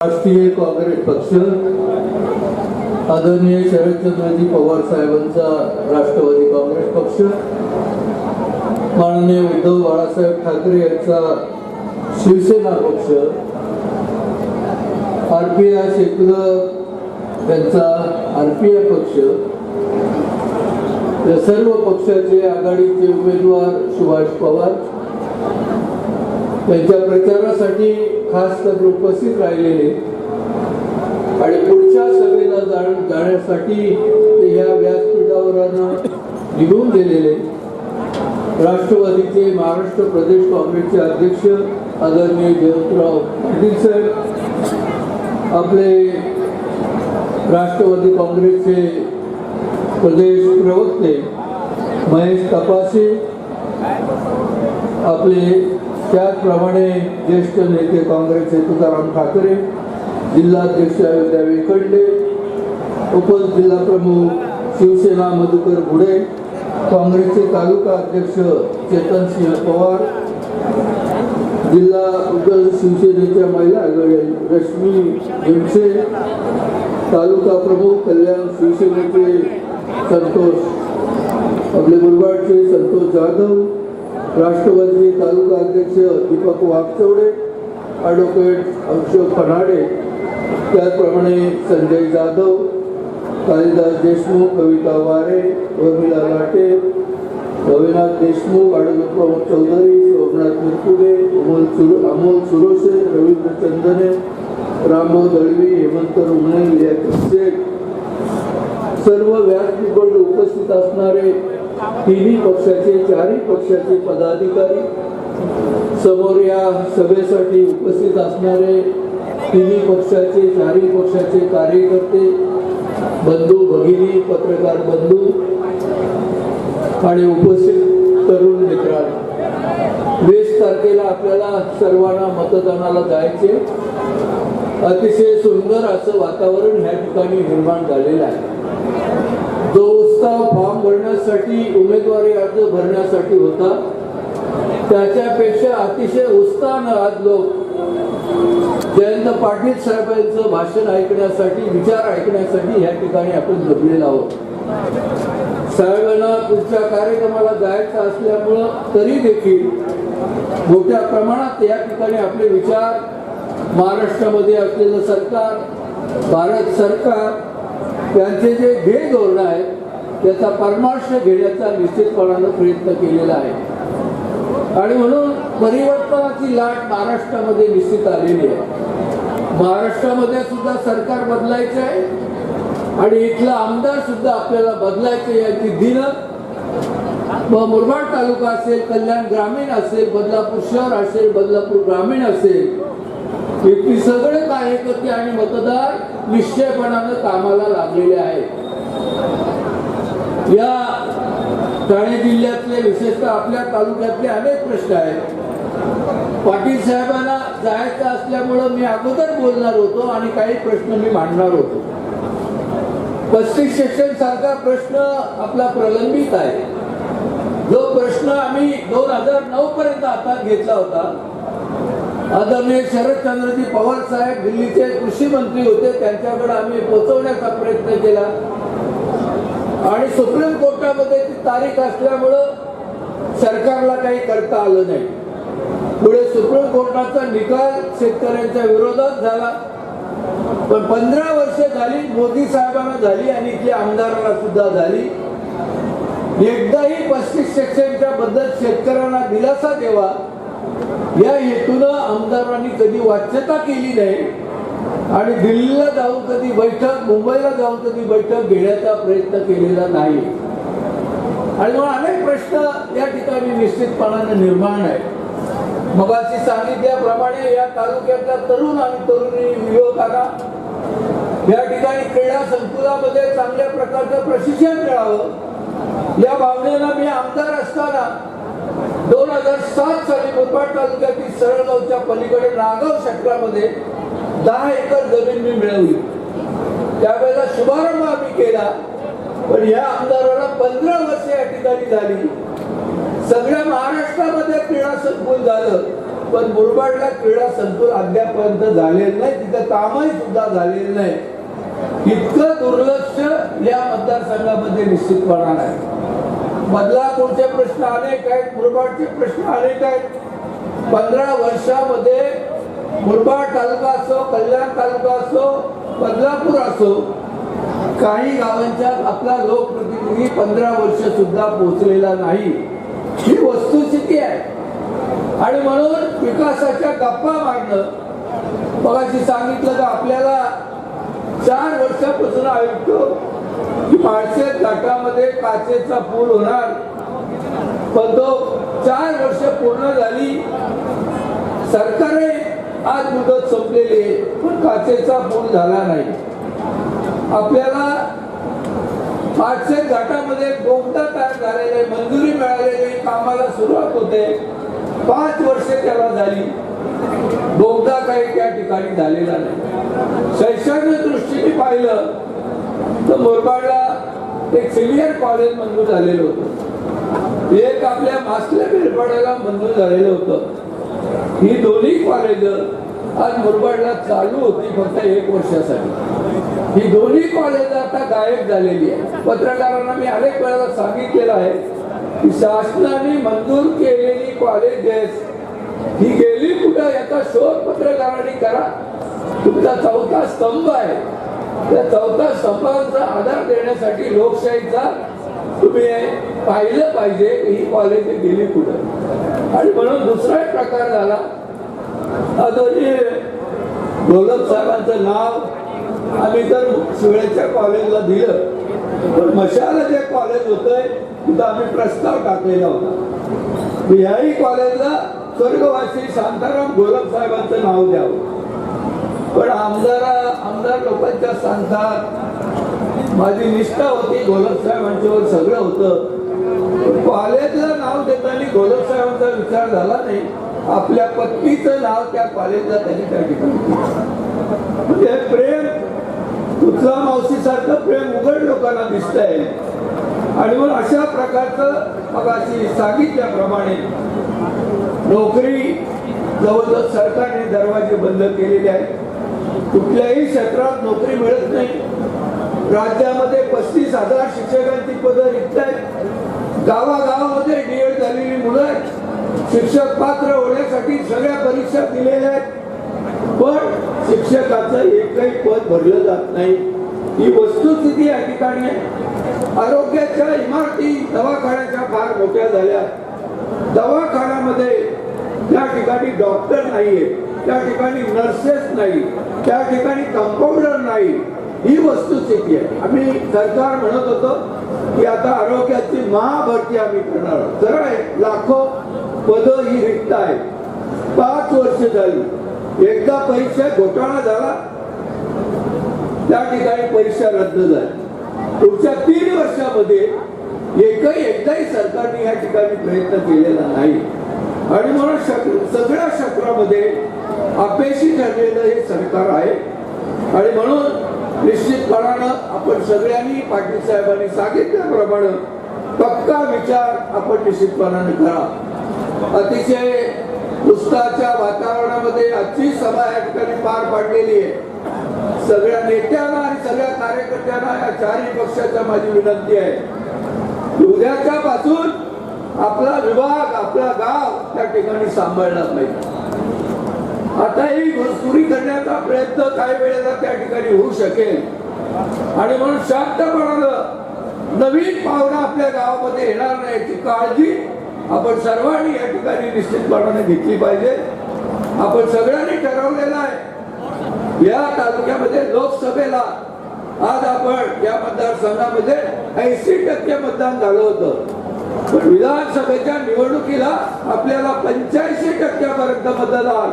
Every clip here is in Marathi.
राष्ट्रीय काँग्रेस पक्ष आदरणीय शरदचंद्रजी पवार साहेबांचा राष्ट्रवादी काँग्रेस पक्ष माननीय उद्धव बाळासाहेब ठाकरे यांचा शिवसेना पक्ष आर पी आय शेकल यांचा आर पी आय पक्ष या सर्व पक्षाचे आघाडीचे उमेदवार सुभाष पवार त्यांच्या प्रचारासाठी खास तर उपस्थित राहिलेले आणि पुढच्या सभेला जाण- जाण्यासाठी ते ह्या व्यासपीठावर निघून गेलेले राष्ट्रवादीचे महाराष्ट्र प्रदेश काँग्रेसचे अध्यक्ष आदरणीय जयंतराव पाटील साहेब आपले राष्ट्रवादी काँग्रेसचे प्रदेश प्रवक्ते महेश तपासे आपले त्याचप्रमाणे ज्येष्ठ नेते काँग्रेसचे तुकाराम ठाकरे जिल्हाध्यक्ष अयोध्या वेखंडे उपजिल्हा प्रमुख शिवसेना मधुकर घुडे काँग्रेसचे तालुका अध्यक्ष चेतनसिंह पवार जिल्हा उद्योग शिवसेनेच्या महिला आघाडी रश्मी भिमसे तालुका प्रमुख कल्याण शिवसेनेचे संतोष आपले मुरबाडचे संतोष जाधव राष्ट्रवादी तालुका अध्यक्ष दीपक वागचौडे ॲडव्होकेट अशोक फराडे त्याचप्रमाणे संजय जाधव कालिदास देशमुख कविता वारे उर्मिला लाटे रविनाथ देशमुख ॲडव्होकेट प्रमोद चौधरी सोमनाथ मुरकुडे अमोल सुर अमोल सुरोसे रवींद्र चंदने रामभाऊ दळवी हेमंत रुमणे लिया शेख सर्व व्यासपीठ उपस्थित असणारे तिन्ही पक्षाचे चारही पक्षाचे पदाधिकारी समोर या सभेसाठी उपस्थित असणारे तिन्ही पक्षाचे चारही पक्षाचे कार्यकर्ते बंधू भगिनी पत्रकार बंधू आणि उपस्थित तरुण मित्रांनो. वीस तारखेला आपल्याला सर्वांना मतदानाला जायचे. अतिशय सुंदर असं वातावरण ह्या ठिकाणी निर्माण झालेलं आहे. जो फॉर्म भरण्यासाठी उमेदवारी अर्ज भरण्यासाठी होता. त्याच्यापेक्षा अतिशय उत्साहानं आज लोक जयंत पाटील साहेबांचं भाषण ऐकण्यासाठी विचार ऐकण्यासाठी या ठिकाणी आपण जमलेलो आहोत. साहेबांना तुमच्या कार्यक्रमाला जायचं असल्यामुळं तरी देखील मोठ्या प्रमाणात या ठिकाणी आपले विचार महाराष्ट्रामध्ये असलेलं सरकार भारत सरकार यांचे जे ध्येय धोरण आहे त्याचा परामर्श घेण्याचा निश्चितपणानं प्रयत्न केलेला आहे. आणि म्हणून परिवर्तनाची लाट महाराष्ट्रामध्ये निश्चित आलेली आहे. महाराष्ट्रामध्ये सुद्धा सरकार बदलायचं आहे आणि इथला आमदार सुद्धा आपल्याला बदलायचे याची दिन व मुरबाड तालुका असेल कल्याण ग्रामीण असेल बदलापूर शहर असेल बदलापूर ग्रामीण असेल इथली सगळे कार्यकर्ते आणि मतदार निश्चयपणानं कामाला लागलेले आहेत. या ठाणे जिल्ह्यातले विशेषतः आपल्या तालुक्यातले अनेक प्रश्न आहेत. पाटील साहेबांना जायचं असल्यामुळं मी अगोदर बोलणार होतो आणि काही प्रश्न मी मांडणार होतो. पस्तीस सेक्शन सारखा प्रश्न आपला प्रलंबित आहे. जो प्रश्न आम्ही दोन हजार नऊ पर्यंत हातात घेतला होता. आदरणीय शरदचंद्रजी पवार साहेब दिल्लीचे कृषी मंत्री होते त्यांच्याकडे आम्ही पोहोचवण्याचा प्रयत्न केला. आणि सुप्रीम कोर्टामध्ये ती तारीख असल्यामुळं सरकारला काही करता आलं नाही. पुढे सुप्रीम कोर्टाचा निकाल शेतकऱ्यांच्या विरोधात झाला. पण पंधरा वर्ष झाली मोदी साहेबांना झाली आणि इथल्या आमदारांना सुद्धा झाली. एकदाही पस्तीस सेक्शनच्या बद्दल शेतकऱ्यांना दिलासा द्यावा या हेतूनं आमदारांनी कधी वाच्यता केली नाही. आणि दिल्लीला जाऊन कधी बैठक मुंबईला जाऊन कधी बैठक घेण्याचा प्रयत्न केलेला नाही. आणि मग अनेक प्रश्न या ठिकाणी निश्चितपणाने निर्माण आहे मगाशी सांगितल्याप्रमाणे या तालुक्यातल्या तरुण आणि तरुणी युवकांना या ठिकाणी क्रीडा संकुलामध्ये चांगल्या प्रकारचं प्रशिक्षण मिळावं. या भावनेनं मी आमदार असताना दोन हजार सात साली मुरबाड तालुक्यातील सरळगावच्या पलीकडे नागाव क्षेत्रामध्ये दहा एकर जमीन मी मिळवली. त्यावेळेला शुभारंभ आम्ही केला. पण या आमदाराला पंधरा वर्ष या ठिकाणी झाली. सगळ्या महाराष्ट्रामध्ये क्रीडा संकुल झालं. पण मुरबाडला क्रीडा संकुल अद्यापर्यंत झालेलं नाही. तिथं कामही सुद्धा झालेलं नाही. इतकं दुर्लक्ष या मतदारसंघामध्ये निश्चितपणा नाही बदलापूरचे प्रश्न अनेक आहेत मुरबाडचे प्रश्न अनेक आहेत. पंधरा वर्षामध्ये मुरबाड तालुका असो कल्याण तालुका असो बदलापूर असो काही गावांच्या आपला लोकप्रतिनिधी पंधरा वर्ष सुद्धा पोहोचलेला नाही. ही वस्तुस्थिती आहे. आणि म्हणून विकासाच्या गप्पा मांडणं मगाशी सांगितलं तर आपल्याला चार वर्षापासून आयुक्त की माळशेत घाटामध्ये काचेचा पूल होणार. पण तो चार वर्ष पूर्ण झाली. सरकारने आज मुदत संपलेली आहे. पण काचेचा पूल झाला नाही. आपल्याला पाचशे घाटामध्ये बोगदा तयार झालेले मंजुरी मिळालेली कामाला सुरुवात होते. पाच वर्षे त्याला झाली. बोगदा काही त्या ठिकाणी झालेला नाही. शैक्षणिक दृष्टीने पाहिलं तर मोरबाडला एक सिनियर कॉलेज मंजूर झालेलं होतं. एक आपल्या मास्टर बेलपाड्याला मंजूर झालेलं होतं. ही दोन्ही कॉलेज आज मुरबाडला चालू होती फक्त एक वर्षासाठी. ही दोन्ही कॉलेज आता गायब झालेली आहे पत्रकारांना मी अनेक वेळेला सांगितलेलं आहे की शासनाने मंजूर केलेली कॉलेजेस ही गेली कुठं याचा शोध पत्रकारांनी करा. तुमचा चौथा स्तंभ आहे. त्या चौथा स्तंभाचा आधार देण्यासाठी लोकशाहीचा तुम्ही पाहिलं पाहिजे ही कॉलेज गेली कुठं? आणि म्हणून दुसरा एक प्रकार झाला. अजूनही गोलक साहेबांचं नाव आम्ही तर शिवळेच्या कॉलेजला दिलं. पण मशाला जे कॉलेज होतंय तिथं आम्ही प्रस्ताव टाकलेला होता. याही कॉलेजला स्वर्गवासी शांताराम गोलक साहेबांचं नाव द्यावं. पण आमदार आमदार लोकांच्या सांगतात माझी निष्ठा होती गोलक साहेबांच्यावर सगळं होतं. पण कॉलेजला नाव देताना गोलक साहेबांचा विचार झाला नाही. आपल्या पत्नीचं नाव त्या कॉलेजला त्यांनी त्या ठिकाणी म्हणजे प्रेम तुझा प्रेम सारखं प्रेम उघड लोकांना दिसतंय. आणि मग अशा प्रकारचं मग अशी सांगितल्याप्रमाणे नोकरी जवळजवळ सरकारने दरवाजे बंद केलेले आहेत. कुठल्याही क्षेत्रात नोकरी मिळत नाही. राज्यामध्ये पस्तीस हजार शिक्षकांची पदं रिक्त आहेत. गावागावामध्ये डीएड झालेली मुलं आहेत. शिक्षक पात्र होण्यासाठी सगळ्या परीक्षा दिलेल्या आहेत. पण शिक्षकाचं एकही पद भरलं जात नाही. ही वस्तुस्थिती या ठिकाणी आहे. आरोग्याच्या इमारती दवाखान्याच्या फार मोठ्या झाल्या. दवाखान्यामध्ये त्या ठिकाणी डॉक्टर नाहीये त्या ठिकाणी नर्सेस नाही त्या ठिकाणी कंपाऊंडर नाही ही वस्तुस्थिती आहे. आम्ही सरकार म्हणत होतो की आता आरोग्याची महाभरती आम्ही करणार आहोत. खरं आहे लाखो पद ही रिक्त आहेत. पाच वर्ष झाली. एकदा परीक्षा घोटाळा झाला. त्या ठिकाणी परीक्षा रद्द झाली. पुढच्या तीन वर्षामध्ये एकही एकदाही सरकारने या ठिकाणी प्रयत्न केलेला नाही. आणि म्हणून शक- सगळ्या क्षेत्रामध्ये अपयशी ठरलेलं हे सरकार आहे. आणि म्हणून निश्चितपणानं आपण सगळ्यांनी पाटील साहेबांनी सांगितल्याप्रमाणे पक्का विचार आपण निश्चितपणाने करा. अतिशय पुस्तकाच्या वातावरणामध्ये आजची सभा या ठिकाणी पार पाडलेली आहे. सगळ्या नेत्यांना आणि सगळ्या कार्यकर्त्यांना या चारही पक्षाच्या माझी विनंती आहे. उद्याच्या पासून आपला विभाग आपला गाव त्या ठिकाणी सांभाळला पाहिजे. ही करण्याचा प्रयत्न काही वेळेला त्या ठिकाणी होऊ शकेल. आणि म्हणून शांतपणानं नवीन पाहुणा आपल्या गावामध्ये येणार नाही याची काळजी आपण सर्वांनी या ठिकाणी निश्चितपणाने घेतली पाहिजे. आपण सगळ्यांनी ठरवलेलं आहे. या तालुक्यामध्ये लोकसभेला आज आपण या मतदारसंघामध्ये ऐंशी टक्के मतदान झालं होतं. पण विधानसभेच्या निवडणुकीला आपल्याला पंच्याऐंशी टक्क्यापर्यंत मतदान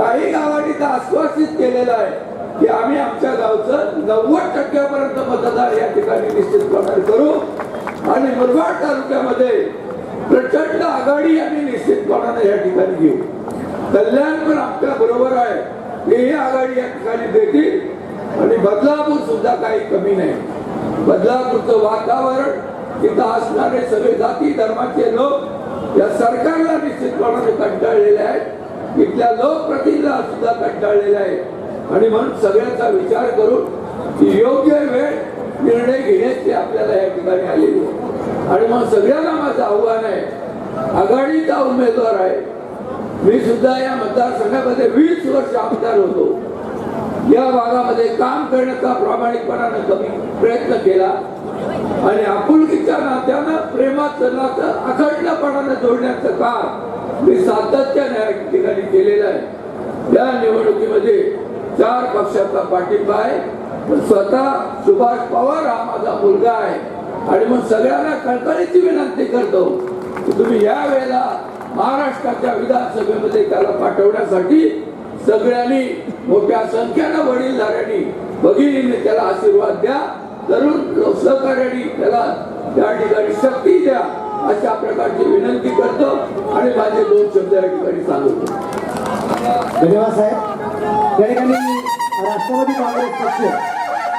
काही गावांनी तर आश्वासित केलेलं आहे की आम्ही आमच्या गावचं नव्वद टक्क्यापर्यंत मतदान या ठिकाणी निश्चितपणे करू. आणि मुरबाड तालुक्यामध्ये प्रचंड आघाडी आम्ही निश्चितपणाने या ठिकाणी घेऊ. कल्याण पण आपल्या बरोबर आहे. ही आघाडी या ठिकाणी देतील. आणि बदलापूर सुद्धा काही कमी नाही. बदलापूरचं वातावरण तिथं असणारे सगळे जाती धर्माचे लोक या सरकारला निश्चितपणाने कंटाळलेले आहेत. इथल्या लोकप्रतिनिधीला सुद्धा कंटाळलेले आहे आणि म्हणून सगळ्याचा विचार करून योग्य वेळ निर्णय घेण्याची आपल्याला या ठिकाणी आलेली आहे. आणि मग सगळ्यांना माझं आव्हान आहे आघाडीचा उमेदवार आहे. मी सुद्धा या मतदारसंघामध्ये वीस वर्ष आमदार होतो. या भागामध्ये काम करण्याचा प्रामाणिकपणानं कमी प्रयत्न केला. आणि आपुलकीच्या नात्यानं प्रेमाचं नातं अखंडपणानं जोडण्याचं काम मी सातत्याने या ठिकाणी केलेलं आहे. या निवडणुकीमध्ये चार पक्षाचा पाठिंबा आहे. पण स्वतः सुभाष पवार हा माझा मुलगा आहे. आणि मग सगळ्यांना कळकळीची विनंती करतो की तुम्ही या वेळेला महाराष्ट्राच्या विधानसभेमध्ये त्याला पाठवण्यासाठी सगळ्यांनी मोठ्या संख्येनं वडीलधाऱ्यांनी भगिनींनी त्याला आशीर्वाद द्या. तरुण लोक त्याला त्या ठिकाणी शक्ती द्या अशा प्रकारची विनंती करतो आणि माझे दोन शब्द या ठिकाणी सांगतो. धन्यवाद साहेब. त्या ठिकाणी राष्ट्रवादी काँग्रेस पक्ष